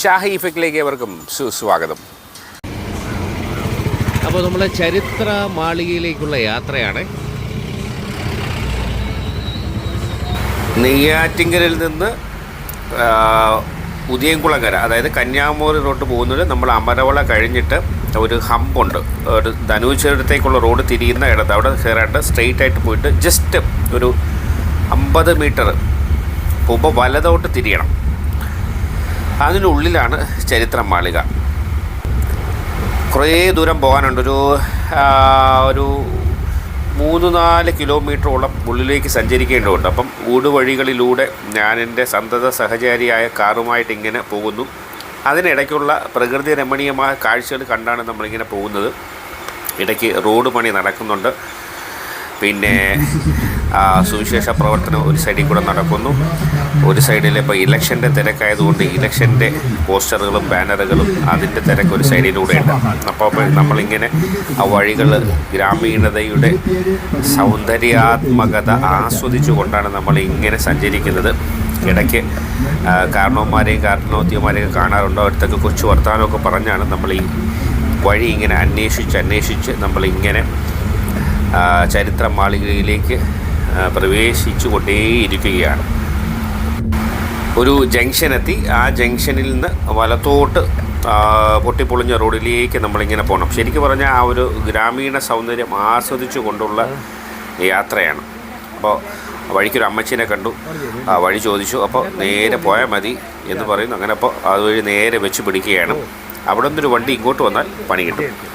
ഷാഹി ഇഫക്റ്റിലേക്ക് ഏവർക്കും സുസ്വാഗതം അപ്പോൾ നമ്മളെ ചരിത്ര മാളികയിലേക്കുള്ള യാത്രയാണ്. നെയ്യാറ്റിങ്കലിൽ നിന്ന് ഉദയംകുളങ്ങര അതായത് കന്യാകുമാരി റോഡ് പോകുന്നത് നമ്മൾ അമരവള കഴിഞ്ഞിട്ട് ഒരു ഹമ്പുണ്ട്. ഒരു ധനുശ്വരത്തേക്കുള്ള റോഡ് തിരിയുന്ന ഇടത്ത്. അവിടെ കയറാണ്ട് സ്ട്രെയിറ്റ് ആയിട്ട് പോയിട്ട് ജസ്റ്റ് ഒരു അമ്പത് മീറ്റർ പോകുമ്പോൾ വലതോട്ട് തിരിയണം. അതിനുള്ളിലാണ് ചരിത്ര മാളിക. കുറേ ദൂരം പോകാനുണ്ട്. ഒരു ഒരു മൂന്ന് നാല് കിലോമീറ്ററോളം ഉള്ളിലേക്ക് സഞ്ചരിക്കേണ്ടതുണ്ട്. അപ്പം ഊടുവഴികളിലൂടെ ഞാൻ എന്റെ സന്തത സഹചാരിയായ കാറുമായിട്ട് ഇങ്ങനെ പോകുന്നു. അതിനിടയ്ക്കുള്ള പ്രകൃതി രമണീയമായ കാഴ്ചകൾ കണ്ടാണ് നമ്മളിങ്ങനെ പോകുന്നത്. ഇടയ്ക്ക് റോഡ് പണി നടക്കുന്നുണ്ട്. പിന്നെ സുവിശേഷ പ്രവർത്തനം ഒരു സൈഡിൽ കൂടെ നടക്കുന്നു. ഒരു സൈഡിൽ ഇപ്പോൾ ഇലക്ഷന്റെ തിരക്കായതുകൊണ്ട് ഇലക്ഷന്റെ പോസ്റ്ററുകളും ബാനറുകളും അതിന്റെ തിരക്ക് ഒരു സൈഡിലൂടെയുണ്ട് അപ്പോൾ നമ്മളിങ്ങനെ ആ വഴികൾ ഗ്രാമീണതയുടെ സൗന്ദര്യാത്മകത ആസ്വദിച്ചു കൊണ്ടാണ് നമ്മൾ ഇങ്ങനെ സഞ്ചരിക്കുന്നത്. ഇടയ്ക്ക് കാരണവന്മാരെയും കാരണവത്തിയന്മാരെയും കാണാറുണ്ടോ? അടുത്തൊക്കെ കൊച്ചു വർത്തമാനമൊക്കെ പറഞ്ഞാണ് നമ്മൾ ഈ വഴി ഇങ്ങനെ അന്വേഷിച്ച് അന്വേഷിച്ച് നമ്മളിങ്ങനെ ചരിത്ര മാളികയിലേക്ക് പ്രവേശിച്ചു കൊണ്ടേയിരിക്കുകയാണ് ഒരു ജംഗ്ഷനെത്തി ആ ജംഗ്ഷനിൽ നിന്ന് വലത്തോട്ട് പൊട്ടിപ്പൊളിഞ്ഞ റോഡിലേക്ക് നമ്മളിങ്ങനെ പോകണം ശരിക്കും പറഞ്ഞാൽ ആ ഒരു ഗ്രാമീണ സൗന്ദര്യം ആസ്വദിച്ചു കൊണ്ടുള്ള യാത്രയാണ്. അപ്പോൾ വഴിക്കൊരു അമ്മച്ചിനെ കണ്ടു. ആ വഴി ചോദിച്ചു. അപ്പോൾ നേരെ പോയാൽ മതി എന്ന് പറയുന്നു. അങ്ങനെ അപ്പോൾ അതുവഴി നേരെ വെച്ച് പിടിക്കുകയാണ്. അവിടെ നിന്നൊരു വണ്ടി ഇങ്ങോട്ട് വന്നാൽ പണി കിട്ടും.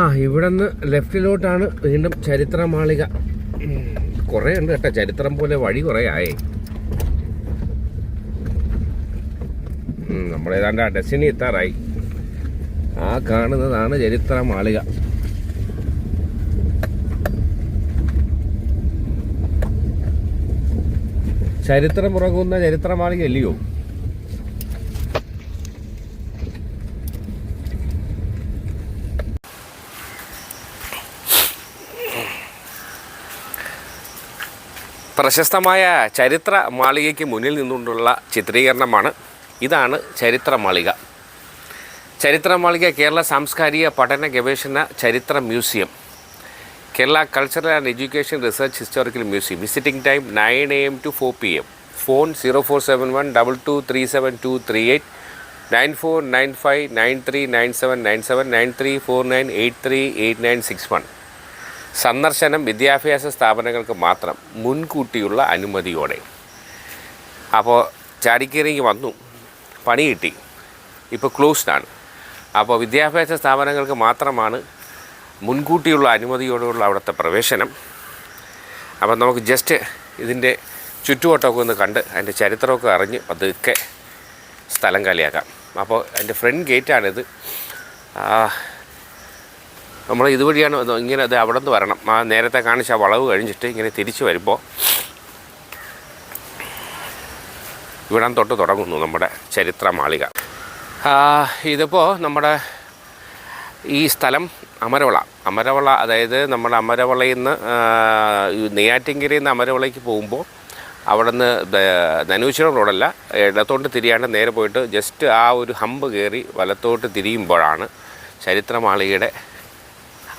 ആ ഇവിടെ നിന്ന് ലെഫ്റ്റിലോട്ടാണ് വീണ്ടും ചരിത്ര മാളിക കുറേ ഉണ്ട് കേട്ടോ. ചരിത്രം പോലെ വഴി കുറേ ആയേ. നമ്മളേതാണ്ട് ആ ഡെസ്റ്റിനി എത്താറായി. ആ കാണുന്നതാണ് ചരിത്ര മാളിക ചരിത്രം ഉറങ്ങുന്ന ചരിത്ര മാളിക അല്ലയോ പ്രശസ്തമായ ചരിത്ര മാളികയ്ക്ക് മുന്നിൽ നിന്നുകൊണ്ടുള്ള ചിത്രീകരണമാണ്. ഇതാണ് ചരിത്ര മാളിക. ചരിത്ര മാളിക കേരള സാംസ്കാരിക പഠന ഗവേഷണ ചരിത്ര museum. Kerala cultural and education research historical museum visiting time nine A M to four P M phone zero four seven one double two three seven two three eight nine four nine five nine three nine seven nine seven nine three four nine eight three eight nine six one സന്ദർശനം വിദ്യാഭ്യാസ സ്ഥാപനങ്ങൾക്ക് മാത്രം മുൻകൂട്ടിയുള്ള അനുമതിയോടെ. അപ്പോൾ ചാടിക്കേറിക്ക് വന്നു. പണി കിട്ടി. ഇപ്പോൾ ആണ് അപ്പോൾ വിദ്യാഭ്യാസ സ്ഥാപനങ്ങൾക്ക് മാത്രമാണ് മുൻകൂട്ടിയുള്ള അനുമതിയോടെയുള്ള അവിടുത്തെ പ്രവേശനം. അപ്പം നമുക്ക് ജസ്റ്റ് ഇതിന്റെ ചുറ്റുവട്ടമൊക്കെ ഒന്ന് കണ്ട് അതിന്റെ ചരിത്രമൊക്കെ അറിഞ്ഞ് പതുക്കെ സ്ഥലം കാലിയാക്കാം അപ്പോൾ എന്റെ ഫ്രണ്ട് ഗേറ്റാണിത്. നമ്മൾ ഇതുവഴിയാണ്. ഇങ്ങനെ അത് അവിടെ നിന്ന് വരണം ആ നേരത്തെ കാണിച്ച ആ വളവ് കഴിഞ്ഞിട്ട് ഇങ്ങനെ തിരിച്ചു വരുമ്പോൾ ഇവിടെ തൊട്ട് തുടങ്ങുന്നു നമ്മുടെ ചരിത്ര മാളിക ഇതിപ്പോൾ നമ്മുടെ ഈ സ്ഥലം അമരവള അമരവള അതായത് നമ്മുടെ അമരവളയിൽ നിന്ന് നെയ്യാറ്റിൻകരയിൽ നിന്ന് അമരവളയ്ക്ക് പോകുമ്പോൾ അവിടെ നിന്ന് ധനുശ്വരം റോഡല്ല ഇടത്തോട്ട് തിരിയാണ്ട് നേരെ പോയിട്ട് ജസ്റ്റ് ആ ഒരു ഹമ്പ് കയറി വലത്തോട്ട് തിരിയുമ്പോഴാണ് ചരിത്രമാളികയുടെ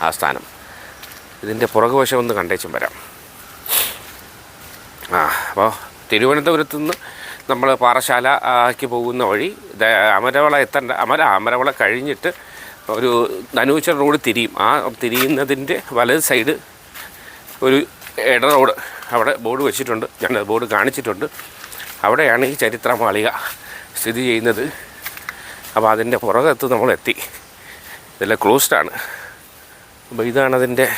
ആസ്ഥാനം ഇതിന്റെ പുറകുവശം ഒന്ന് കണ്ടേച്ചും വരാം. ആ അപ്പോൾ തിരുവനന്തപുരത്ത് നിന്ന് നമ്മൾ പാറശാല ആക്കി പോകുന്ന വഴി അമരവള എത്തേണ്ട അമര അമരവള കഴിഞ്ഞിട്ട് ഒരു ധനൂച്ചർ റോഡ് തിരിയും. ആ തിരിയുന്നതിന്റെ വലത് സൈഡ് ഒരു ഇട റോഡ് അവിടെ ബോർഡ് വെച്ചിട്ടുണ്ട്. ഞാൻ ബോർഡ് കാണിച്ചിട്ടുണ്ട്. അവിടെയാണ് ഈ ചരിത്ര മാളിക സ്ഥിതി ചെയ്യുന്നത്. അപ്പോൾ അതിന്റെ പുറകത്ത് നമ്മൾ എത്തി ഇതെല്ലാം ക്ലോസ്ഡ് ആണ്. അപ്പോൾ ഇതാണ് അതിന്റെ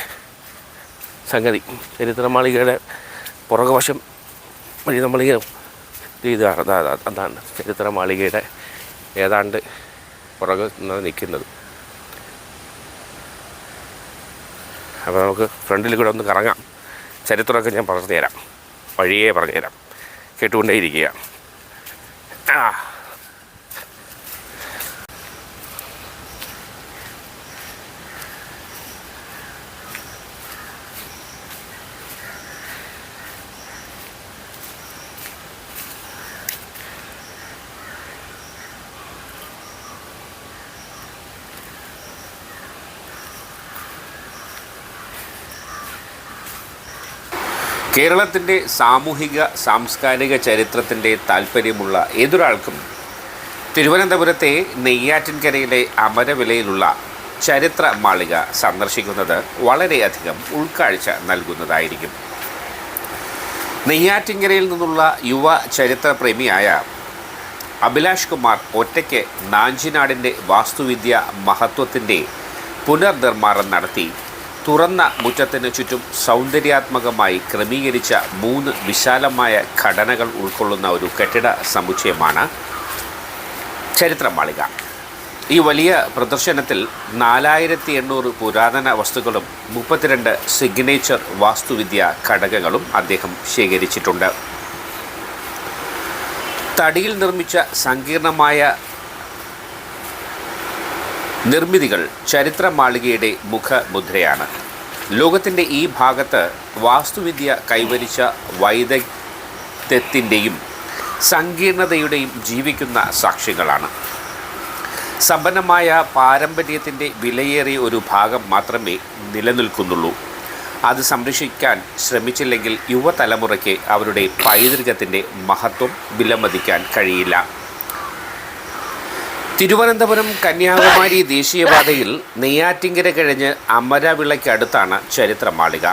സംഗതി. ചരിത്ര മാളികയുടെ പുറകുവശം വഴി ഈ ഇതാണ് അതാ അതാ- അതാണ് ചരിത്ര മാളികയുടെ ഏതാണ്ട് പുറകെ നിൽക്കുന്നത്. അപ്പോൾ നമുക്ക് ഫ്രണ്ടിൽ കൂടെ ഒന്ന് കറങ്ങാം. ചരിത്രമൊക്കെ ഞാൻ പറഞ്ഞു തരാം. വഴിയേ പറഞ്ഞു തരാം. കേട്ടുകൊണ്ടേയിരിക്കുക. ആ. കേരളത്തിന്റെ സാമൂഹിക സാംസ്കാരിക ചരിത്രത്തിന്റെ താല്പര്യമുള്ള ഏതൊരാൾക്കും തിരുവനന്തപുരത്തെ നെയ്യാറ്റിൻകരയിലെ അമരവിലയിലുള്ള ചരിത്ര മാളിക സന്ദർശിക്കുന്നത് വളരെയധികം ഉൾക്കാഴ്ച നൽകുന്നതായിരിക്കും. നെയ്യാറ്റിൻകരയിൽ നിന്നുള്ള യുവ ചരിത്രപ്രേമിയായ അഭിലാഷ് കുമാർ ഒറ്റയ്ക്ക് നാഞ്ചിനാടിന്റെ വാസ്തുവിദ്യ മഹത്വത്തിന്റെ പുനർനിർമ്മാണം നടത്തി തുറന്ന മുറ്റത്തിന് ചുറ്റും സൗന്ദര്യാത്മകമായി ക്രമീകരിച്ച മൂന്ന് വിശാലമായ ഘടനകൾ ഉൾക്കൊള്ളുന്ന ഒരു കെട്ടിട സമുച്ചയമാണ് ചരിത്രമാളിക. ഈ വലിയ പ്രദർശനത്തിൽ നാലായിരത്തി എണ്ണൂറ് പുരാതന വസ്തുക്കളും മുപ്പത്തിരണ്ട് സിഗ്നേച്ചർ വാസ്തുവിദ്യ ഘടകങ്ങളും അദ്ദേഹം ശേഖരിച്ചിട്ടുണ്ട്. തടിയിൽ നിർമ്മിച്ച സങ്കീർണമായ നിർമ്മിതികൾ ചരിത്ര മാളികയുടെ മുഖമുദ്രയാണ്. ലോകത്തിന്റെ ഈ ഭാഗത്ത് വാസ്തുവിദ്യ കൈവരിച്ച വൈദഗ്ധ്യത്തിന്റെയും സങ്കീർണതയുടെയും ജീവിക്കുന്ന സാക്ഷികളാണ്. സമ്പന്നമായ പാരമ്പര്യത്തിന്റെ വിലയേറിയ ഒരു ഭാഗം മാത്രമേ നിലനിൽക്കുന്നുള്ളൂ. അത് സംരക്ഷിക്കാൻ ശ്രമിച്ചില്ലെങ്കിൽ യുവതലമുറയ്ക്ക് അവരുടെ പൈതൃകത്തിന്റെ മഹത്വം വിലമതിക്കാൻ കഴിയില്ല. തിരുവനന്തപുരം കന്യാകുമാരി ദേശീയപാതയിൽ നെയ്യാറ്റിങ്കര കഴിഞ്ഞ് അമരവിളയ്ക്കടുത്താണ് ചരിത്രമാളിക.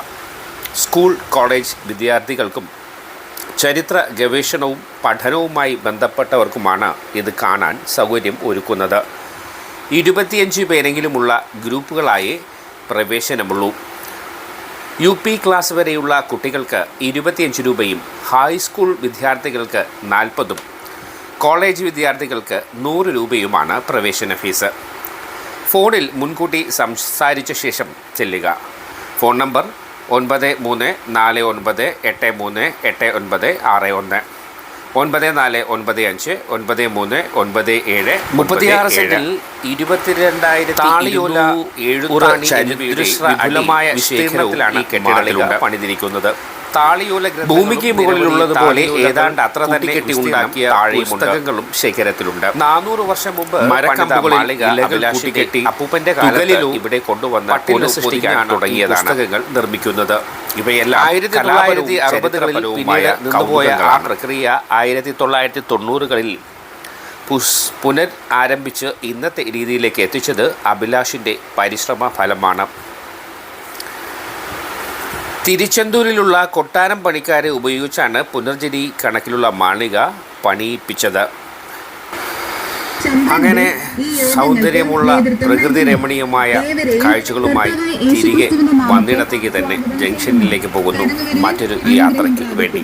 സ്കൂൾ കോളേജ് വിദ്യാർത്ഥികൾക്കും ചരിത്ര ഗവേഷണവും പഠനവുമായി ബന്ധപ്പെട്ടവർക്കുമാണ് ഇത് കാണാൻ സൗകര്യം ഒരുക്കുന്നത്. ഇരുപത്തിയഞ്ച് പേരെങ്കിലുമുള്ള ഗ്രൂപ്പുകളായി പ്രവേശനമുള്ളൂ. യു പി ക്ലാസ് വരെയുള്ള കുട്ടികൾക്ക് ഇരുപത്തിയഞ്ച് രൂപയും ഹൈസ്കൂൾ വിദ്യാർത്ഥികൾക്ക് നാൽപ്പതും കോളേജ് വിദ്യാർത്ഥികൾക്ക് നൂറ് രൂപയുമാണ് പ്രവേശന ഫീസ്. ഫോണിൽ മുൻകൂട്ടി സംസാരിച്ച ശേഷം ചെല്ലുക. ഫോൺ നമ്പർ ഒൻപത് മൂന്ന് നാല് ഒൻപത് എട്ട് മൂന്ന് എട്ട് ഒൻപത് ആറ് ഒന്ന്. ഒൻപത് നാല് ഒൻപത് അഞ്ച് ഒൻപത് മൂന്ന് ഒൻപത് ഏഴ് മുപ്പത്തിയാറ് സെന്റിൽ ഇരുപത്തിരണ്ടായിരത്തി വിപുലമായ വിസ്തീർണത്തിലാണ് ഈ കെട്ടിടത്തിലുണ്ട്. പണിതിരിക്കുന്നത്. താളിയോല ഭൂമിക്ക് മുകളിലുള്ളതുപോലെ ഏതാണ്ട് അത്ര തന്നെ കെട്ടി ഉണ്ടാക്കിയ പുസ്തകങ്ങളും ശേഖരത്തിലുണ്ട്. നാനൂറ് വർഷം മുമ്പ് മരക്കമ്പുകളിൽ കെട്ടി അപ്പൂപ്പന്റെ കാലത്ത് ഇവിടെ കൊണ്ടുവന്ന പുനഃസൃഷ്ടിക്കാനാണ് തുടങ്ങിയതാണ് പുസ്തകങ്ങൾ നിർമ്മിക്കുന്നത്. ഇവയെല്ലാം ആയിരത്തി തൊള്ളായിരത്തി അറുപതുകളിൽ നിന്നുപോയ ആ പ്രക്രിയ ആയിരത്തി തൊള്ളായിരത്തി തൊണ്ണൂറുകളിൽ പുസ് പുനർ ആരംഭിച്ച് ഇന്നത്തെ രീതിയിലേക്ക് എത്തിച്ചത് അഭിലാഷിന്റെ പരിശ്രമ ഫലമാണ് തിരുച്ചെന്തൂരിലുള്ള കൊട്ടാരം പണിക്കാരെ ഉപയോഗിച്ചാണ് പുനർജനി കണക്കിലുള്ള മാളിക പണിയിപ്പിച്ചത്. അങ്ങനെ സൗന്ദര്യമുള്ള പ്രകൃതി രമണീയമായ കാഴ്ചകളുമായി തിരികെ വന്നിടത്തേക്ക് തന്നെ ജംഗ്ഷനിലേക്ക് പോകുന്നു. മറ്റൊരു യാത്രയ്ക്ക് വേണ്ടി.